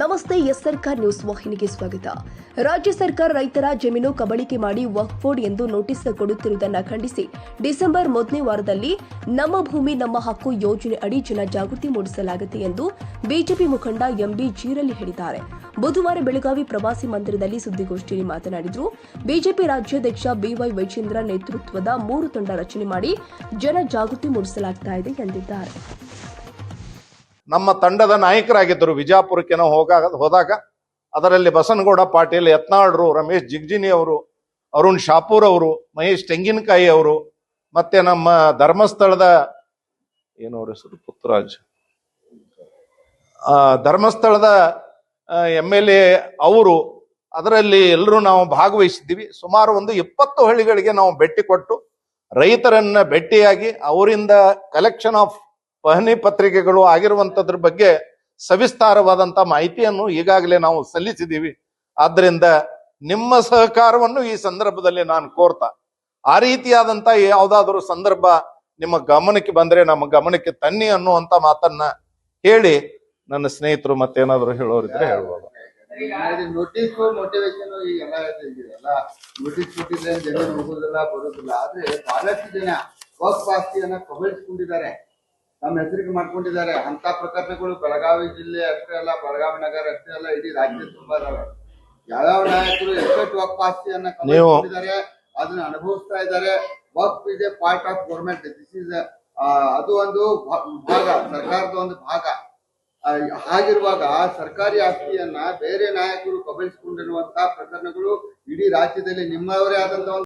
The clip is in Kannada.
ನಮಸ್ತೆ, ಎಸ್ ಸರ್ಕಾರ್ ನ್ಯೂಸ್ ವಾಹಿನಿಗೆ ಸ್ವಾಗತ. ರಾಜ್ಯ ಸರ್ಕಾರ ರೈತರ ಜಮೀನು ಕಬಳಿಕೆ ಮಾಡಿ ವಕ್ಫ್ ಬೋರ್ಡ್ ಎಂದು ನೋಟಿಸ್ ಕೊಡುತ್ತಿರುವುದನ್ನು ಖಂಡಿಸಿ ಡಿಸೆಂಬರ್ ಮೊದಲನೇ ವಾರದಲ್ಲಿ ನಮ್ಮ ಭೂಮಿ, ನಮ್ಮ ಹಕ್ಕು ಯೋಜನೆ ಅಡಿ ಜನ ಜಾಗೃತಿ ಮೂಡಿಸಲಾಗಿದೆ ಎಂದು ಬಿಜೆಪಿ ಮುಖಂಡ ಎಂಬಿ ಜೀರಲ್ಲಿ ಹೇಳಿದ್ದಾರೆ. ಬುಧವಾರ ಬೆಳಗಾವಿ ಪ್ರವಾಸಿ ಮಂದಿರದಲ್ಲಿ ಸುದ್ದಿಗೋಷ್ಠಿಯಲ್ಲಿ ಮಾತನಾಡಿದರು, ಬಿಜೆಪಿ ರಾಜ್ಯಾಧ್ಯಕ್ಷ ಬಿವೈ ವೈಚೇಂದ್ರ ನೇತೃತ್ವದ ಮೂರು ತಂಡ ರಚನೆ ಮಾಡಿ ಜನ ಜಾಗೃತಿ ಮೂಡಿಸಲಾಗ್ತಾ ಇದೆ ಎಂದಿದ್ದಾರೆ. ನಮ್ಮ ತಂಡದ ನಾಯಕರಾಗಿದ್ದರು. ವಿಜಾಪುರಕ್ಕೆ ನಾವು ಹೋಗಾಗ, ಹೋದಾಗ ಅದರಲ್ಲಿ ಬಸನಗೌಡ ಪಾಟೀಲ್, ಯತ್ನಾಳ್ರು, ರಮೇಶ್ ಜಿಗ್ಜಿನಿ ಅವರು, ಅರುಣ್ ಶಾಪೂರ್ ಅವರು, ಮಹೇಶ್ ತೆಂಗಿನಕಾಯಿ ಅವರು, ಮತ್ತೆ ನಮ್ಮ ಧರ್ಮಸ್ಥಳದ ಏನು ಅವ್ರ ಹೆಸರು? ಪುತ್ರರಾಜ್ ಧರ್ಮಸ್ಥಳದ ಎಂ ಎಲ್ ಎ ಅವರು, ಅದರಲ್ಲಿ ಎಲ್ಲರೂ ನಾವು ಭಾಗವಹಿಸಿದ್ದೀವಿ. ಸುಮಾರು ಒಂದು ಇಪ್ಪತ್ತು ಹಳ್ಳಿಗಳಿಗೆ ನಾವು ಭೇಟಿ ಕೊಟ್ಟು ರೈತರನ್ನ ಭೇಟಿಯಾಗಿ ಅವರಿಂದ ಕಲೆಕ್ಷನ್ ಆಫ್ ಪಹಣಿ ಪತ್ರಿಕೆಗಳು ಆಗಿರುವಂತದ್ರ ಬಗ್ಗೆ ಸವಿಸ್ತಾರವಾದಂತ ಮಾಹಿತಿಯನ್ನು ಈಗಾಗಲೇ ನಾವು ಸಲ್ಲಿಸಿದ್ದೀವಿ ಆದ್ರಿಂದ ನಿಮ್ಮ ಸಹಕಾರವನ್ನು ಈ ಸಂದರ್ಭದಲ್ಲಿ ನಾನು ಕೋರ್ತಾ. ಆ ರೀತಿಯಾದಂತ ಯಾವುದಾದ್ರೂ ಸಂದರ್ಭ ನಿಮ್ಮ ಗಮನಕ್ಕೆ ಬಂದ್ರೆ, ನಮ್ಮ ಗಮನಕ್ಕೆ ತನ್ನಿ ಅನ್ನುವಂತ ಮಾತನ್ನ ಹೇಳಿ ನನ್ನ ಸ್ನೇಹಿತರು ಮತ್ತೇನಾದ್ರು ಹೇಳೋರಿದ್ರೆ ಹೇಳ್ಬೋದು. ನೋಟಿಸ್ ಆದ್ರೆ ಬಹಳಷ್ಟು ಜನ ಕಬಳಿಸಿಕೊಂಡಿದ್ದಾರೆ. ನಮ್ಮ ಹೆಸರಿಗೆ ಮಾಡ್ಕೊಂಡಿದ್ದಾರೆ. ಅಂತ ಪ್ರಕರಣಗಳು ಬೆಳಗಾವಿ ಜಿಲ್ಲೆ ಅಷ್ಟೇ ಅಲ್ಲ ಬೆಳಗಾವಿ ನಗರ ಅಷ್ಟೇ ಅಲ್ಲ ಇಡೀ ರಾಜ್ಯ ತುಂಬಾ ಯಾವ್ಯಾವ ನಾಯಕರು ಎಷ್ಟೆಷ್ಟು ವಕ್ ಆಸ್ತಿಯನ್ನ ಕಳೆದುಕೊಂಡಿದ್ದಾರೆ ಅದನ್ನ ಅನುಭವಿಸ್ತಾ ಇದ್ದಾರೆ. Work is a part of government this is ಅದು ಒಂದು ಭಾಗ ಸರ್ಕಾರದ ಒಂದು ಭಾಗ. ಹಾಗಿರುವಾಗ ಸರ್ಕಾರಿ ಆಸ್ತಿಯನ್ನ ಬೇರೆ ನಾಯಕರು ಕಬಳಿಸಿಕೊಂಡಿರುವಂತಹ ಪ್ರಕರಣಗಳು ಇಡೀ ರಾಜ್ಯದಲ್ಲಿ ನಿಮ್ಮವರೇ ಆದಂತಹ ಒಂದು